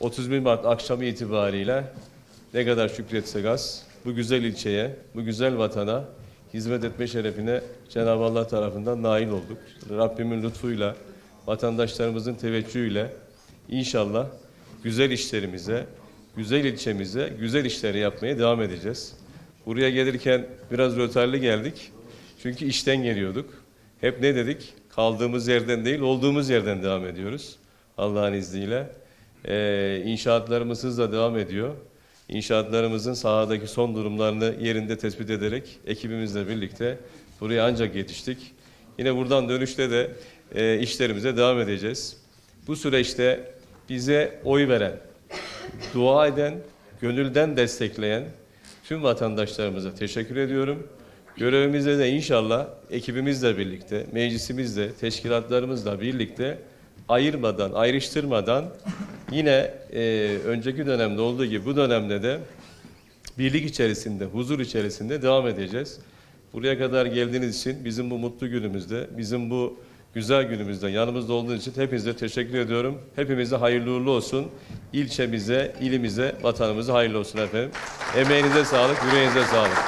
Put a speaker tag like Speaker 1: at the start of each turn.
Speaker 1: 31 Mart akşamı itibariyle ne kadar şükretsek az bu güzel ilçeye, bu güzel vatana hizmet etme şerefine Cenab-ı Allah tarafından nail olduk. Rabbimin lütfuyla, vatandaşlarımızın teveccühüyle inşallah güzel işlerimize, güzel ilçemize güzel işleri yapmaya devam edeceğiz. Buraya gelirken biraz rötarlı geldik. Çünkü işten geliyorduk. Hep ne dedik? Kaldığımız yerden değil, olduğumuz yerden devam ediyoruz. Allah'ın izniyle. Ee, inşaatlarımız hızla devam ediyor. İnşaatlarımızın sahadaki son durumlarını yerinde tespit ederek ekibimizle birlikte buraya ancak yetiştik. Yine buradan dönüşte de e, işlerimize devam edeceğiz. Bu süreçte bize oy veren, dua eden, gönülden destekleyen tüm vatandaşlarımıza teşekkür ediyorum. Görevimizde de inşallah ekibimizle birlikte, meclisimizle, teşkilatlarımızla birlikte ayırmadan, ayrıştırmadan yine e, önceki dönemde olduğu gibi bu dönemde de birlik içerisinde, huzur içerisinde devam edeceğiz. Buraya kadar geldiğiniz için bizim bu mutlu günümüzde, bizim bu güzel günümüzde yanımızda olduğunuz için hepinize teşekkür ediyorum. Hepimize hayırlı uğurlu olsun. İlçemize, ilimize, vatanımıza hayırlı olsun efendim. Emeğinize sağlık, yüreğinize sağlık.